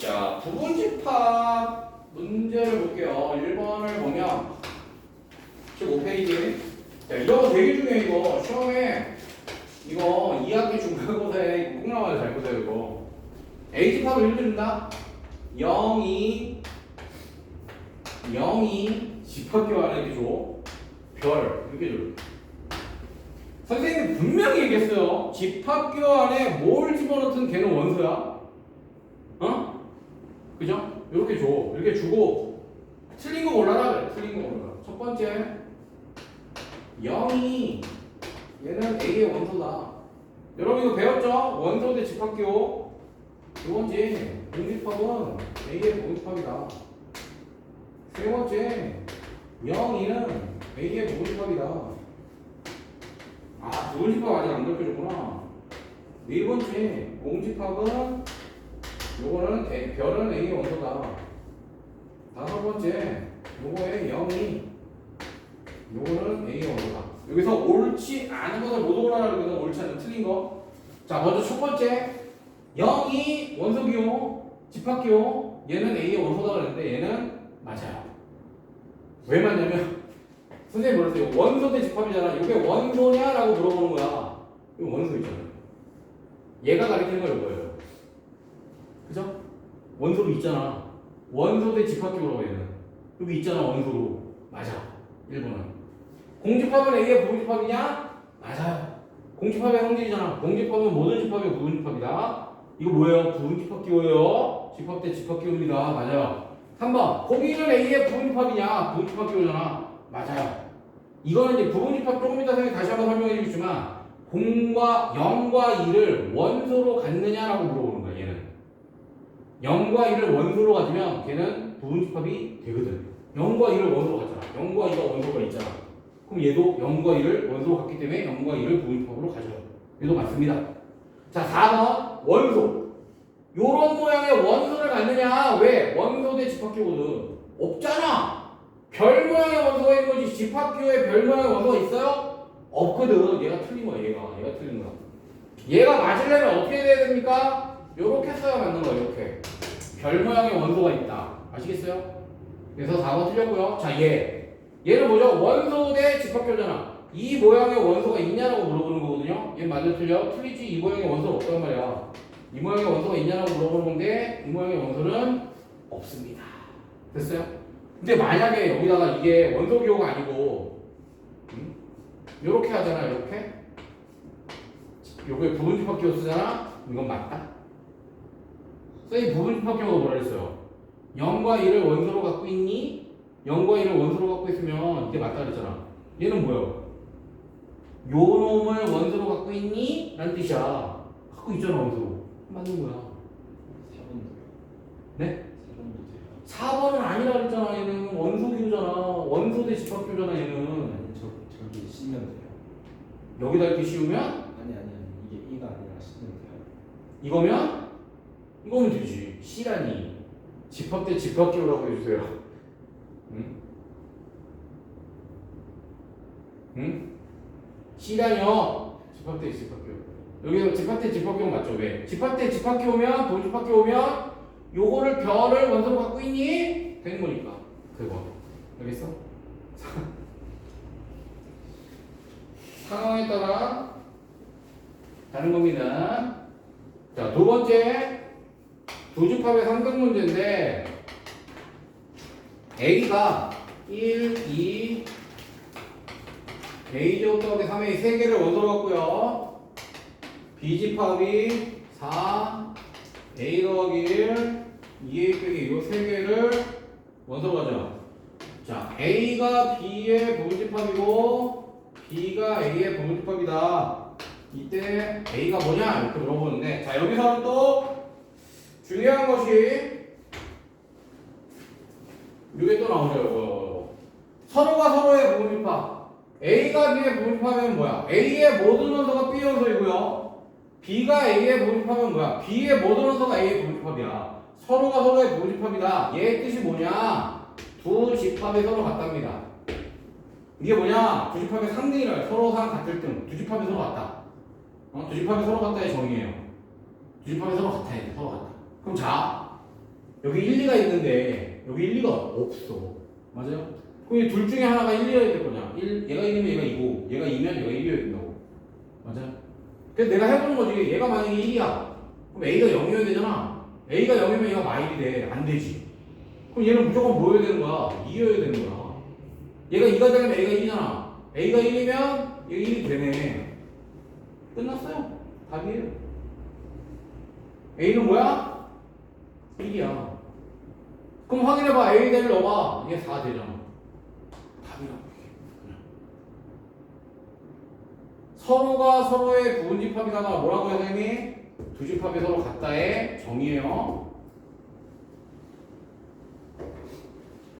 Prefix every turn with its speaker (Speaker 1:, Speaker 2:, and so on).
Speaker 1: 자, 부분집합 문제를 볼게요. 1번을 보면 15페이지. 자, 이거 되게 중요해, 이거. 시험에 이거 2학기 중간고사에 꼭 나와요, 잘 보세요, 이거. A집합을 준다. 0, 2, 0, 2, 집합교 안에 이렇게 줘. 별, 이렇게 줘. 선생님이 분명히 얘기했어요. 집합교 안에 뭘 집어넣든 걔는 원소야. 어? 그죠? 이렇게 줘. 이렇게 주고 틀린 거 몰라라 그래. 틀린 거 몰라. 첫 번째 0이 얘는 A의 원소다. 여러분 이거 배웠죠? 원소 대 집합교. 두 번째 공집합은 A의 공집합이다. 세 번째 0이는 A의 공집합이다. 아, 부분집합 아직 안 넓혀줬구나. 네 번째 공집합은 요거는 A, 별은 A의 원소다. 다섯 번째, 요거의 0이 요거는 A의 원소다. 여기서 옳지 않은 것을 못 오라는 거는 옳지 않은 틀린 거. 자, 먼저 첫 번째, 0이 원소기호, 집합기호, 얘는 A의 원소다 그랬는데 얘는 맞아요. 왜 맞냐면 선생님 뭐랬어요? 원소 대 집합이잖아. 이게 원소냐라고 물어보는 거야. 이거 원소 있잖아. 얘가 가리키는 건 이거예요. 원소로 있잖아. 원소 대 집합기호라고 얘는. 여기 있잖아 원소로. 맞아. 1번은. 공집합은 A의 부분집합이냐? 맞아요. 공집합의 성질이잖아. 공집합은 모든 집합의 부분집합이다. 이거 뭐예요? 부분집합 기호예요. 집합 대 집합 기호입니다. 맞아요. 3번. 공인은 A의 부분집합이냐? 부분집합 기호잖아. 맞아요. 이거는 이제 부분집합 조금 이따 선생님 다시 한번 설명해 주시지만 공과 0과 2를 원소로 갖느냐라고 물어보는 0과 2를 원소로 가지면 걔는 부분집합이 되거든. 0과 2를 원소로 갖잖아. 0과 2가 원소가 있잖아. 그럼 얘도 0과 2를 원소로 갖기 때문에 0과 2를 부분집합으로 가져요. 얘도 맞습니다. 자 4번 원소. 요런 모양의 원소를 갖느냐? 왜? 원소 대 집합기거든. 없잖아. 별 모양의 원소가 있는 거지. 집합기호에 별 모양의 원소가 있어요? 없거든. 얘가 틀린 거야 얘가. 얘가 틀린 거야. 얘가 맞으려면 어떻게 돼야 됩니까? 요렇게 써야 맞는 거야 이렇게. 별 모양의 원소가 있다. 아시겠어요? 그래서 4번 틀렸고요. 자 얘 얘는 뭐죠? 원소 대 집합교잖아 이 모양의 원소가 있냐라고 물어보는 거거든요. 얘 맞아 틀려? 틀리지. 이 모양의 원소는 없단 말이야. 이 모양의 원소가 있냐라고 물어보는 건데 이 모양의 원소는 없습니다. 됐어요? 근데 만약에 여기다가 이게 원소 기호가 아니고 음? 요렇게 하잖아 이렇게? 요게 부분 집합 기호 쓰잖아? 이건 맞다 선생님 부분집합 기호가 뭐라 그랬어요 0과 1을 원소로 갖고 있니? 0과 1을 원소로 갖고 있으면 이게 맞다 그랬잖아 얘는 뭐야 요 놈을 원소로 갖고 있니? 라는 뜻이야 갖고 있잖아 원소로 맞는 거야
Speaker 2: 4번도요.
Speaker 1: 네?
Speaker 2: 4번도 돼요.
Speaker 1: 4번은 아니라 그랬잖아 얘는 원소 기호잖아 원소 대 집합 기호잖아 얘는
Speaker 2: 아니 저 저기 씌면 돼요.
Speaker 1: 여기다 이렇게 씌우면
Speaker 2: 아니 아니 아니 이게 이가 아니라 씌면 돼요.
Speaker 1: 이거면 이거면 되지 C라니 집합 대 집합 기호라고 해주세요 응? 응? C라니요 집합 대 집합 기호 여기서 집합 대 집합 기호 맞죠 왜? 집합 대 집합 기호면 본집합 기호면 요거를 별을 원소로 갖고 있니? 되는 거니까 그거 알겠어? 상황에 따라 다른 겁니다. 자, 두 번째 두집합의 상등 문제인데 A가 1, 2, A 제곱 더하기 3의 세 개를 원소로 갖고요. B집합이 4, A 더하기 1, 2A 빼기 이세 개를 원소로 가져. 자, A가 B의 부분집합이고 B가 A의 부분집합이다. 이때 A가 뭐냐 이렇게 물어보는데 자 여기서는 또 중요한 것이 이게 또 나오죠 이거. 서로가 서로의 부분집합. A가 B의 부분집합이면 뭐야? A의 모든 원소가 B의 원소이고요. B가 A의 부분집합은 뭐야? B의 모든 원소가 A의 부분집합이야. 서로가 서로의 부분집합이다. 얘의 뜻이 뭐냐? 두 집합이 서로 같답니다. 이게 뭐냐? 두 집합의 상등이라 서로 상 같을 등 두 집합이 서로 같다. 어? 두 집합이 서로 같다의 정의예요. 두 집합이 서로 같아야 돼. 서로 같다. 그럼 자, 여기 1, 2가 있는데 여기 1, 2가 없어. 맞아요? 그럼 이둘 중에 하나가 1, 2여야 될 거냐? 1, 얘가 1이면 얘가 2고 얘가 2면 얘가 1이어야 된다고. 맞아요? 그래서 내가 해보는 거지. 얘가 만약에 1이야. 그럼 A가 0이어야 되잖아. A가 0이면 얘가 마일이 돼. 안 되지. 그럼 얘는 무조건 뭐여야 되는 거야? 2여야 되는 거야. 얘가 2가 되면 A가 1이잖아. A가 1이면 얘가 1이 되네. 끝났어요. 답이에요. A는 뭐야? 1이야. 그럼 확인해봐. A 대를 넣어봐. 이게 4 되잖아. 답이라고. 서로가 서로의 부분 집합이다가 뭐라고 해야 되니? 두 집합이 서로 같다의 정의예요.